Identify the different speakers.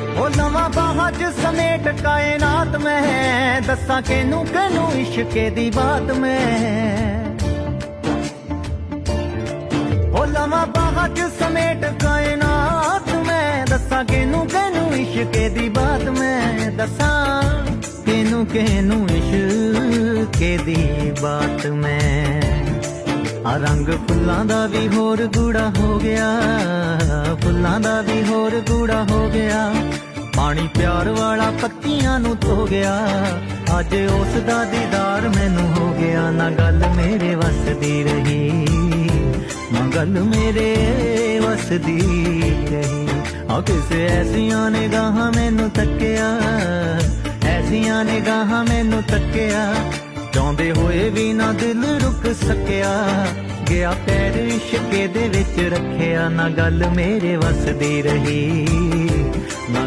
Speaker 1: ਉਹ ਨਵਾਂ ਬਾਹਾਂ 'ਚ ਸਮੇਟ ਕਾਇਨਾਤ ਮੈਂ। ਦੱਸਾਂ ਕਿਨੂੰ ਕਿਨੂੰ ਇਸ਼ਕੇ ਦੀ ਬਾਤ ਮੈਂ। ਉਹ ਨਵਾਂ ਬਾਹਾਂ 'ਚ ਸਮੇਟ ਕਾਇਨਾਤ ਮੈਂ। ਦੱਸਾਂ ਕਿਨੂੰ ਕਿਨੂੰ ਇਸ਼ਕੇ ਦੀ ਬਾਤ ਮੈਂ। ਦੱਸਾਂ ਕਿਨੂੰ ਕਿਨੂੰ ਇਸ਼ਕੇ ਦੀ ਬਾਤ ਮੈਂ। ਆ ਰੰਗ ਫੁੱਲਾਂ ਦਾ ਵੀ ਹੋਰ ਗੂੜਾ ਹੋ ਗਿਆ। ਫੁੱਲਾਂ ਦਾ ਵੀ ਹੋਰ ਗੂੜਾ ਹੋ ਗਿਆ। ਪਾਣੀ ਪਿਆਰ ਵਾਲਾ ਪੱਤੀਆਂ ਨੂੰ ਧੋ ਗਿਆ। ਅੱਜ ਉਸ ਦਾ ਦੀਦਾਰ ਮੈਨੂੰ ਹੋ ਗਿਆ। ਨਾ ਗੱਲ ਮੇਰੇ ਵੱਸਦੀ ਰਹੀ, ਨਾ ਗੱਲ ਮੇਰੇ ਵਸਦੀ ਰਹੀ। ਆ ਕਿਸੇ ਐਸੀਆਂ ਨਿਗਾਹਾਂ ਮੈਨੂੰ ਤੱਕਿਆ, ਐਸੀਆਂ ਨਿਗਾਹਾਂ ਮੈਨੂੰ ਤੱਕਿਆ। ਚਾਹੁੰਦੇ ਹੋਏ ਵੀ ਨਾ ਦਿਲ ਰੁਕ ਸਕਿਆ। ਗਿਆ ਪੈਰ ਇਸ਼ਕੇ ਦੇ ਵਿੱਚ ਰੱਖਿਆ ਨਾ ਗੱਲ ਮੇਰੇ ਵੱਸਦੀ ਰਹੀ ਨਾ